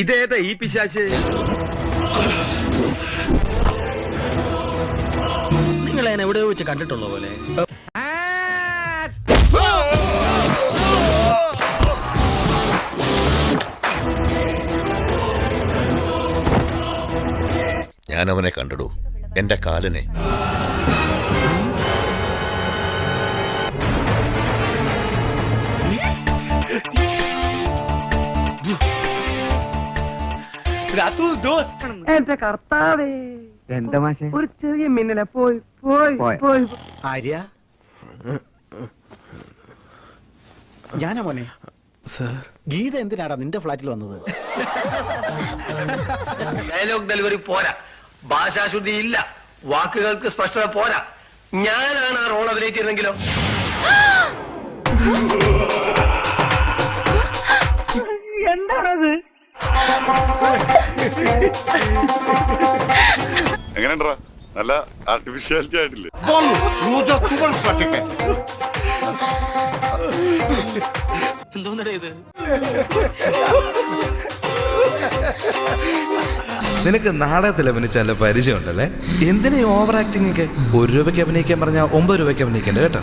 ഇതേതാ ഈ പിശാച്ച് നിങ്ങളെ ഞാൻ എവിടെയോ വെച്ച് കണ്ടിട്ടുള്ള പോലെ. ഞാൻ അവനെ കണ്ടിടൂ. എന്റെ കാലനെ. എന്റെ കർത്താവേ. എന്താ മാഷെ? ഒരു ചെറിയ മിന്നലെ. പോയി പോയി പോയി? ആര്യ? ഞാനാ മോനെ. ഗീത എന്തിനാടാ നിന്റെ ഫ്ലാറ്റിൽ വന്നത്? ഡയലോഗ് ഡെലിവറി പോരാ. ഭാഷാശുദ്ധി ഇല്ല. വാക്കുകൾക്ക് സ്പഷ്ടത പോരാ. ഞാനാണ് ആ റോൾ അഭിനയിച്ചിരുന്നെങ്കിലോ? എന്താണത്? എങ്ങനെയുണ്ടാ നല്ല ആർട്ടിഫിഷ്യാലിറ്റി ആയിട്ടില്ലേ? നിനക്ക് നാടകത്തിൽ അഭിനയിച്ച പരിചയം ഉണ്ടല്ലേ എന്തിനാ ഓവർ ആക്ടിംഗ് ഒക്കെ? ഒരു രൂപയ്ക്ക് അഭിനയിക്കാൻ പറഞ്ഞാൽ ഒമ്പത് രൂപയ്ക്ക് അഭിനയിക്കണ്ട കേട്ടോ.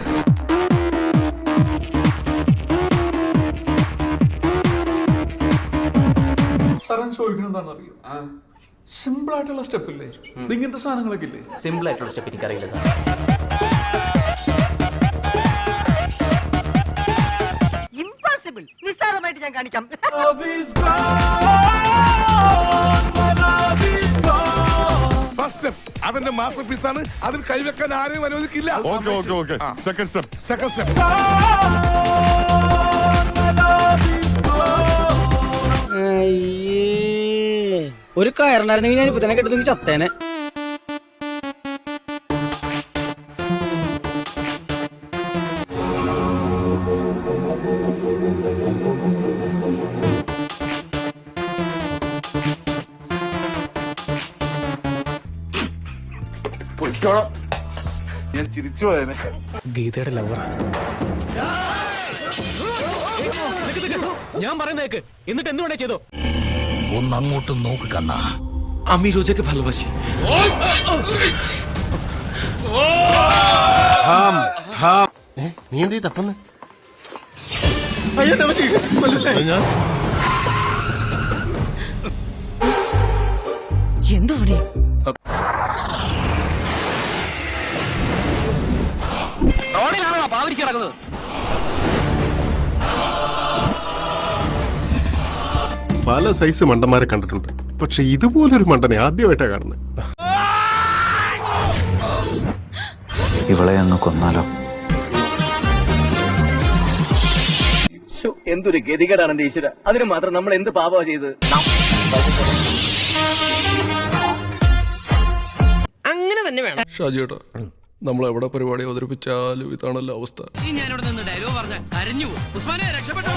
സാറൻ ചോദിക്കണെന്താണെന്ന് അറിയോ സിമ്പിൾ ആയിട്ടുള്ള സ്റ്റെപ്പ് ഇല്ലേ? ഇങ്ങനത്തെ സാധനങ്ങളൊക്കെ ഇല്ലേ? സിമ്പിൾ ആയിട്ടുള്ള സ്റ്റെപ്പ് എനിക്കറിയില്ല സാർ ഇമ്പോസിബിൾ നിസ്സാരമായിട്ട് ഞാൻ കാണിക്കാം. അവന്റെ മാസ്റ്റർ പീസ് ആണ്. അതിൽ കൈവെക്കാൻ ആരെയും അനുവദിക്കില്ല. Okay okay okay second step second step ഒരു കയറുണ്ടായിരുന്നെങ്കിൽ ഞാൻ ഇപ്പൊ തന്നെ കെട്ടുന്നെങ്കിൽ ചത്തേനെ. ഞാൻ ചിരിച്ചു പോയനെ. ഗീതയുടെ ലവറ ഞാൻ പറയുന്നേക്ക്. എന്നിട്ട് എന്ത് വേണേ ചെയ്തോ? ഒന്നങ്ങോട്ട് നോക്ക് കണ്ണാ আমি রোজাকে ভালোবাসি നീ എന്ത് തപ്പന്ന് എന്തോ അവിടെ റോഡിലാണോ പാവരിക്ക് കിടക്കുന്നത് പല സൈസ് മണ്ടന്മാരെ കണ്ടിട്ടുണ്ട്. പക്ഷെ ഇതുപോലൊരു മണ്ടനെ ആദ്യമായിട്ടാണ് കാണുന്നത് ഇവളെ അങ്ങ് കൊന്നാലോ? എന്തൊരു ഗതികേടാണ് എന്റെ ഈശ്വര. അതിന് മാത്രം നമ്മൾ എന്ത് പാപമാ ചെയ്ത്? അങ്ങനെ തന്നെ വേണം. ഷാജിയേട്ടാ നമ്മൾ എവിടെ പരിപാടി അവതരിപ്പിച്ചാലും ഇതാണല്ലോ അവസ്ഥ. ഞാനിവിടെ നിന്ന് ഡയലോഗ് പറഞ്ഞാൽ കരഞ്ഞു ഉസ്മാനെ രക്ഷപ്പെട്ടോ